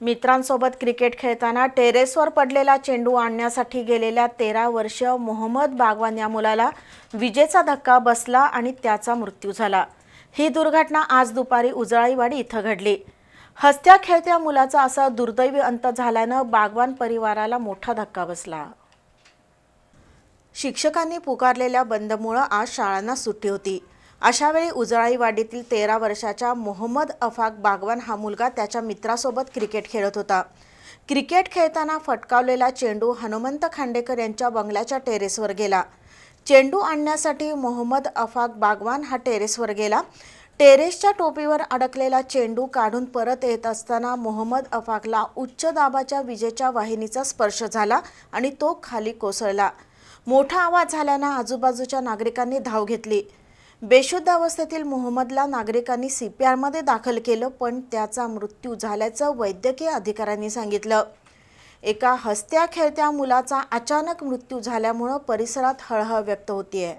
मित्रांसोबत क्रिकेट खेळताना टेरेसवर पडलेला चेंडू आणण्यासाठी गेलेल्या तेरा वर्ष मोहम्मद बागवान या मुलाला विजेचा धक्का बसला आणि त्याचा मृत्यू झाला. ही दुर्घटना आज दुपारी उजळाईवाडी इथं घडली. हसत्या खेळत्या मुलाचा असा दुर्दैवी अंत झाल्यानं बागवान परिवाराला मोठा धक्का बसला. शिक्षकांनी पुकारलेल्या बंदमुळं आज शाळांना सुट्टी होती. अशावेळी उजळाईवाडीतील तेरा वर्षाच्या मोहम्मद अफाक बागवान हा मुलगा त्याच्या मित्रासोबत क्रिकेट खेळत होता. क्रिकेट खेळताना फटकावलेला चेंडू हनुमंत खांडेकर यांच्या बंगल्याच्या टेरेसवर गेला. चेंडू आणण्यासाठी मोहम्मद अफाक बागवान हा टेरेसवर गेला. टेरेसच्या टोपीवर अडकलेला चेंडू काढून परत येत असताना मोहम्मद अफाकला उच्च दाबाच्या विजेच्या वाहिनीचा स्पर्श झाला आणि तो खाली कोसळला. मोठा आवाज झाल्यानं आजूबाजूच्या नागरिकांनी धाव घेतली. बेशुद्ध अवस्थेतील मोहम्मदला नागरिकांनी सी पी आरमध्ये दाखल केलं पण त्याचा मृत्यू झाल्याचं वैद्यकीय अधिकाऱ्यांनी सांगितलं. एका हसत्या खेळत्या मुलाचा अचानक मृत्यू झाल्यामुळं परिसरात हळहळ व्यक्त होतीये.